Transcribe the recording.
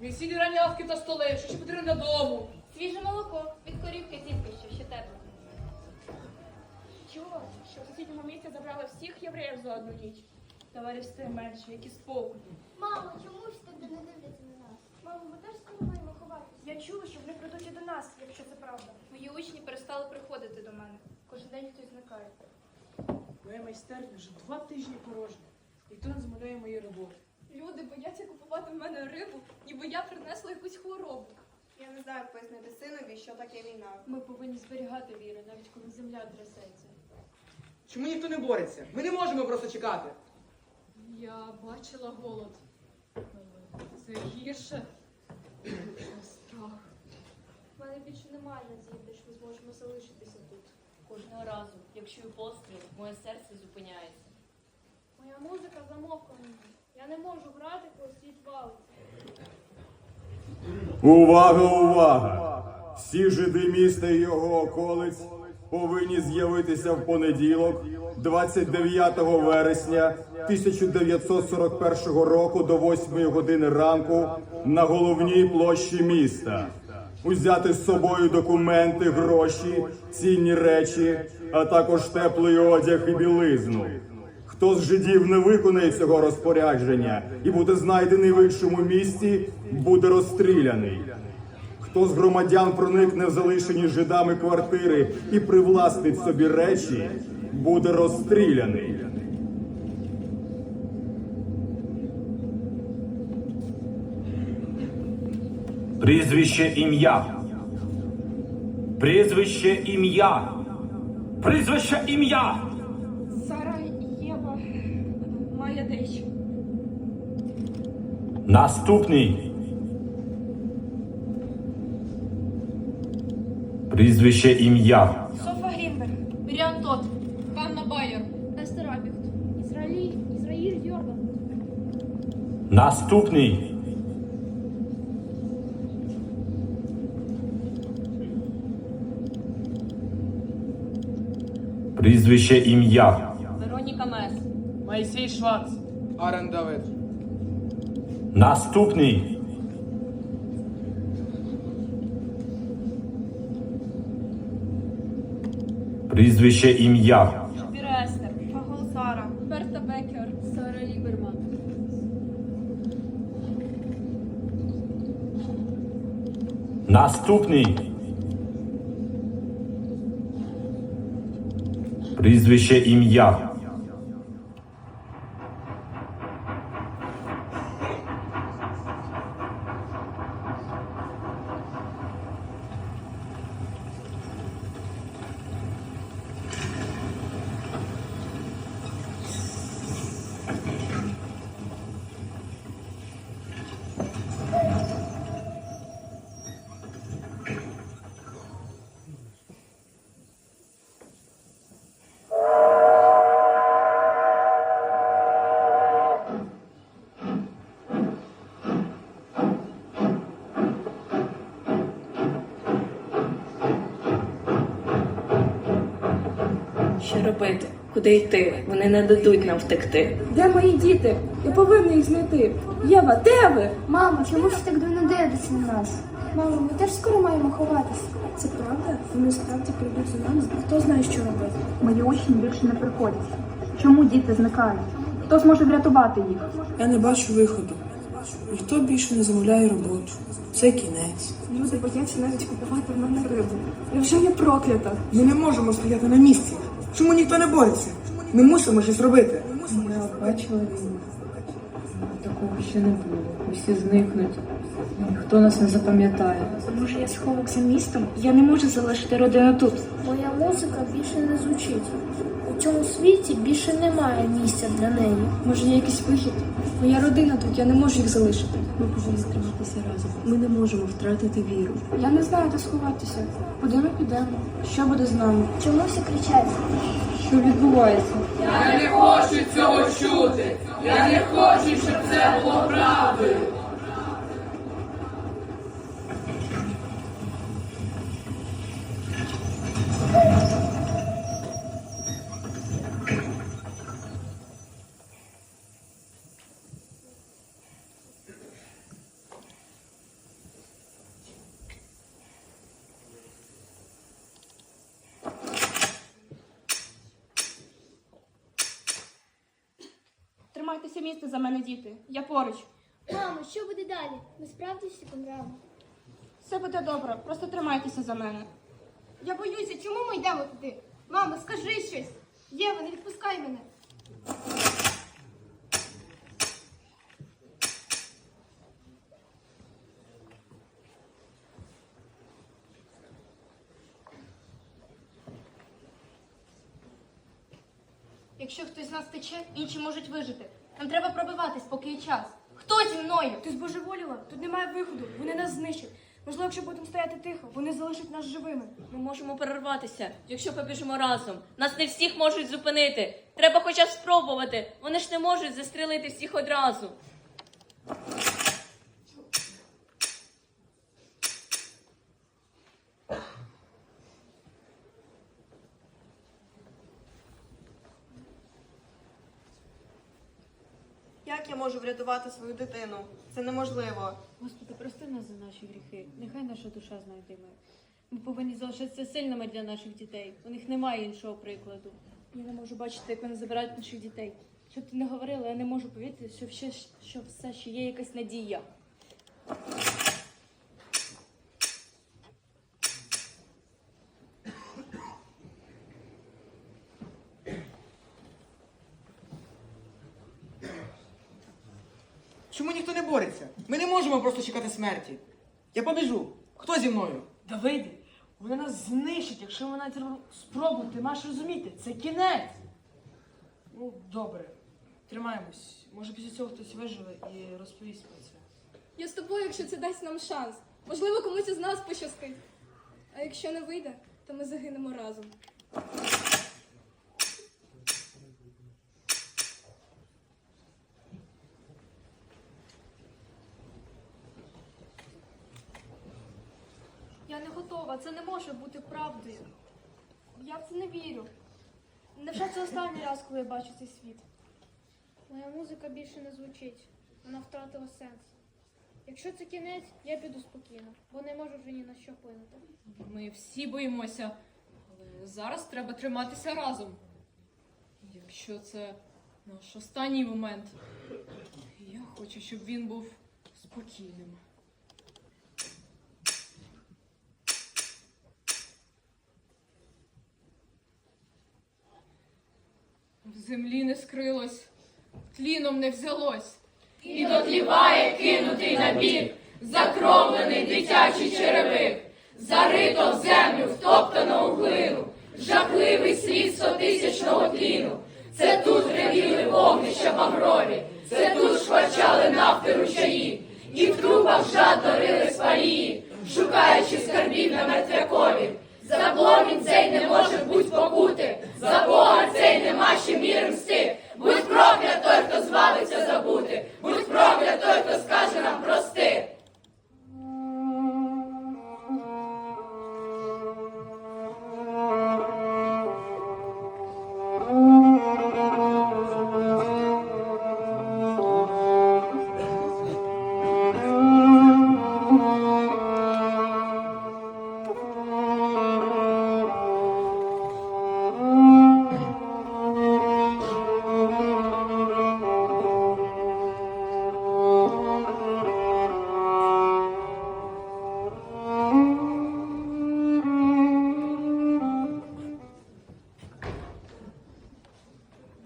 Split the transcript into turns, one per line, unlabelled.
Місілі ранявки
та столи, що ще потрібно додому. Свіже молоко від
корівки тільки що, ще тепло.
Чого? Що в сусідньому місці
забрали всіх євреїв за одну ніч? Товарів все менше, які спокій.
Мамо, чому ж тебе не дивляться на нас? Мамо, ми теж скоро маємо ховатися.
Я чула, що вони прийдуть і до нас, якщо це правда. Мої учні перестали приходити до мене. Кожен день хтось зникає.
Моя майстерня вже два тижні порожня. Ніхто не замовляє мої роботи.
Люди бояться купувати в мене рибу, ніби я принесла якусь хворобу.
Я не знаю, як пояснити синові, що таке війна.
Ми повинні зберігати віру, навіть коли земля трясеться.
Чому ніхто не бореться? Ми не можемо просто чекати.
Я бачила голод. Це гірше. Страх.
У мене більше немає надії, що ми зможемо залишитися тут.
Кожного разу, як чую постріл, моє серце зупиняється.
Моя музика замовкла мені. Я не можу грати, коли світ валиться.
Увага, увага! Всі жиди міста і його околиць повинні з'явитися в понеділок, 29 вересня 1941 року до 8 години ранку на головній площі міста. Узяти з собою документи, гроші, цінні речі, а також теплий одяг і білизну. Хто з жидів не виконає цього розпорядження і буде знайдений в іншому місті, буде розстріляний. Хто з громадян проникне в залишені жидами квартири і привластить собі речі, буде розстріляний.
Прізвище ім'я. Прізвище ім'я. Прізвище ім'я.
Майя дещо.
Наступний. Прізвище ім'я.
Софа Грінберг.
Міріан Тот, Ханна Байер.
Естер Абіхт. Ізраїль, Ізраїль Йордан.
Наступний. Прізвище ім'я.
Вероніка Мес.
Моїсей Шварц.
Арен Давид.
Наступний. Прізвище ім'я.
Шапіра Естер.
Фагол Сара.
Берта Бекер. Сара Ліберман.
Наступний. Прізвище ім'я.
Що робити? Куди йти? Вони не дадуть нам втекти.
Де мої діти? Я повинна їх знайти. Єва, де ви?
Мамо, чому ж так давно дивитися на нас? Мамо, ми теж скоро маємо ховатися.
Це правда? Вони справді прийдуть за нами. Хто знає, що робити?
Мої учні більше не приходять. Чому діти зникають? Хто зможе врятувати їх?
Я не бачу виходу. Ніхто більше не замовляє роботу. Це кінець.
Люди бояться навіть купувати в мене рибу. Невже я проклята?
Ми не можемо стояти на місці. Чому ніхто не бореться? Ми мусимо щось робити.
Я бачила війну. Такого ще не було. Усі зникнуть. Ніхто нас не запам'ятає.
Може, я сховок за містом? Я не можу залишити родину тут.
Моя музика більше не звучить. У цьому світі більше немає місця для неї.
Може, є якийсь вихід? Моя родина тут, я не можу їх залишити. Ми повинні триматися разом. Ми не можемо втратити віру. Я не знаю, де сховатися. Куди ми підемо? Що буде з нами?
Чому всі кричать?
Що відбувається?
Я не хочу цього чути. Я не хочу, щоб це було правдою.
Тримайтеся місце за мене, діти. Я поруч.
Мамо, що буде далі? Ми справді всі помремо.
Все буде добре, просто тримайтеся за мене.
Я боюся, чому ми йдемо туди? Мамо, скажи щось. Єва, не відпускай мене. Якщо хтось з нас тече, інші можуть вижити. Нам треба пробиватись, поки є час. Хто зі мною?
Ти збожеволіла? Тут немає виходу. Вони нас знищать. Можливо, якщо будемо стояти тихо, вони залишать нас живими.
Ми можемо перерватися, якщо побіжимо разом. Нас не всіх можуть зупинити. Треба хоча б спробувати. Вони ж не можуть застрелити всіх одразу.
Як я можу врятувати свою дитину? Це неможливо.
Господи, прости нас за наші гріхи. Нехай наша душа знайде мир. Ми повинні залишатися сильними для наших дітей. У них немає іншого прикладу.
Я не можу бачити, як вони забирають наших дітей. Щоб ти не говорила, я не можу повірити, що, ще, що все ще є якась надія.
Чому ніхто не бореться? Ми не можемо просто чекати смерті. Я побіжу. Хто зі мною?
Давиде, вони нас знищать, якщо ми навіть спробуємо. Ти маєш розуміти, це кінець. Ну, добре. Тримаємось. Може після цього хтось виживе і розповість про це.
Я з тобою, якщо це дасть нам шанс. Можливо, комусь із нас пощастить. А якщо не вийде, то ми загинемо разом. Я це не може бути правдою. Я в це не вірю. Невже це останній раз, коли я бачу цей світ?
Моя музика більше не звучить. Вона втратила сенс. Якщо це кінець, я піду спокійно, бо не можу вже ні на що вплинути.
Ми всі боїмося, але зараз треба триматися разом. Якщо це наш останній момент, я хочу, щоб він був спокійним. В землі не скрилось, тліном не взялось. І дотліває кинутий набір, закровлений дитячий черевик, зарито в землю, втоптано у глину, жахливий слід стотисячного тліну. Це тут ревіли вогнища багрові, це тут шкварчали нафти ручаї, і в трупах жадно рили спалії, шукаючи скарбів на мертвякові. За цей за Бога цей нема ще міри мсти, будь проклят той, хто звалиться забути.